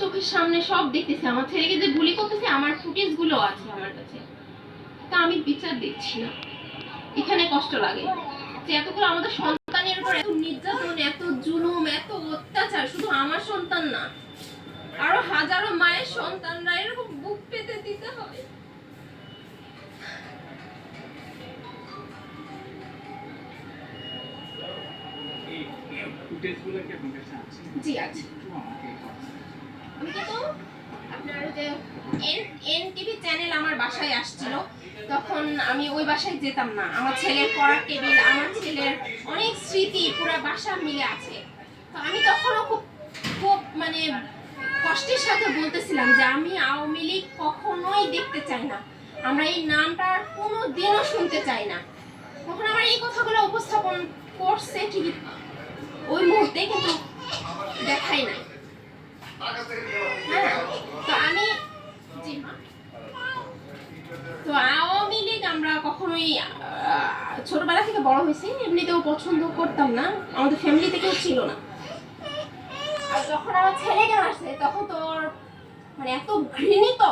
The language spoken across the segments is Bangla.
চোখের সামনে সব দেখতেছি। আমার ছেলেকে যে গুলি করতেছে আমার ফুটেজগুলো আছে আমার কাছে। তা আমি বিচার দেখছি না। এখানে কষ্ট লাগে যে এত করে আমাদের সন্তানের উপর এত নির্যাতন এত জুলুম এত অত্যাচার শুধু আমার সন্তান না আরও হাজারো মায়ের সন্তানরা এরকম বুক পেতে দিতে হবে। জি আছে। যে এন এন টিভি চ্যানেল আমার বাসায় আসছিল, তখন আমি ওই বাসায় যেতাম না। আমার ছেলের পড়ার টেবিল, আমার ছেলের অনেক স্মৃতি, পুরো বাসা মিলে আছে। তো আমি তখনও খুব খুব মানে কষ্টের সাথে বলতেছিলাম যে আমি আওয়ামী লীগ কখনোই দেখতে চাই না। আমরা এই নামটা আর কোনো দিনও শুনতে চাই না। তখন আমার এই কথাগুলো উপস্থাপন করছে ঠিকই ওই মুহূর্তে কিন্তু দেখাই নাই হ্যাঁ, তো আমি জি মা তো আওয়ামী লীগ আমরা আহ, ছোটবেলা থেকে বড় হয়েছি এমনিতেও পছন্দ করতাম না। আমাদের ফ্যামিলিতে কেউ ছিল না। আর যখন আমার ছেলেকে আসছে তখন তোর মানে এত ঘৃণিত।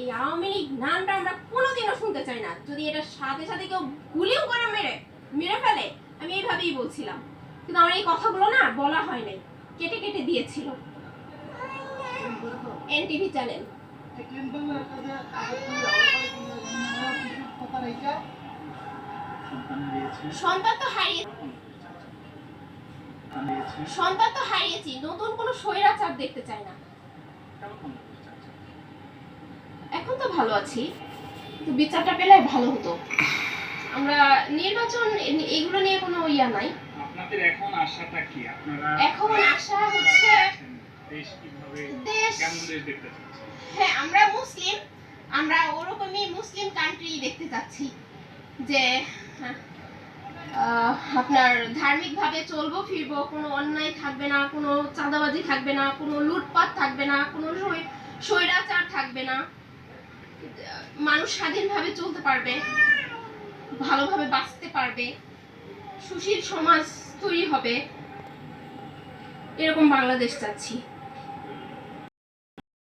এই আওয়ামী লীগ নামটা আমরা কোনোদিনও শুনতে চাই না। যদি এটা সাথে সাথে কেউ গুলিও করে মেরে মেরে ফেলে আমি এইভাবেই বলছিলাম। কিন্তু আমার এই কথাগুলো না বলা হয় নাই কেটে কেটে দিয়েছিল। এনটিভি চ্যানেল সন্তান তো হারিয়ে সন্তান তো হারিয়েছি নতুন কোনো স্বৈরাচার দেখতে চাই না? এখন তো ভালো আছি কিন্তু বিচারটা পেলে ভালো হতো। আমরা নির্বাচন এগুলো নিয়ে কোনো ইয়া নাই। আপনাদের এখন আশাটা কি? আপনারা এখন আশা হচ্ছে দেশ কীভাবে কেমন দেশ দেখতে চাচ্ছেন? হ্যাঁ আমরা মুসলিম। আমরা ওরকমই মুসলিম কান্ট্রি দেখতে চাচ্ছি যে আপনার ধার্মিকভাবে চলবো, ফিরবো, কোনো অন্যায় থাকবে না, কোনো চাঁদাবাজি থাকবে না, কোনো লুটপাট থাকবে না, কোনো স্বৈ- স্বৈরাচার থাকবে না। মানুষ স্বাধীনভাবে চলতে পারবে, ভালোভাবে বাঁচতে পারবে, সুশীল সমাজ তৈরি হবে। এরকম বাংলাদেশ চাচ্ছি।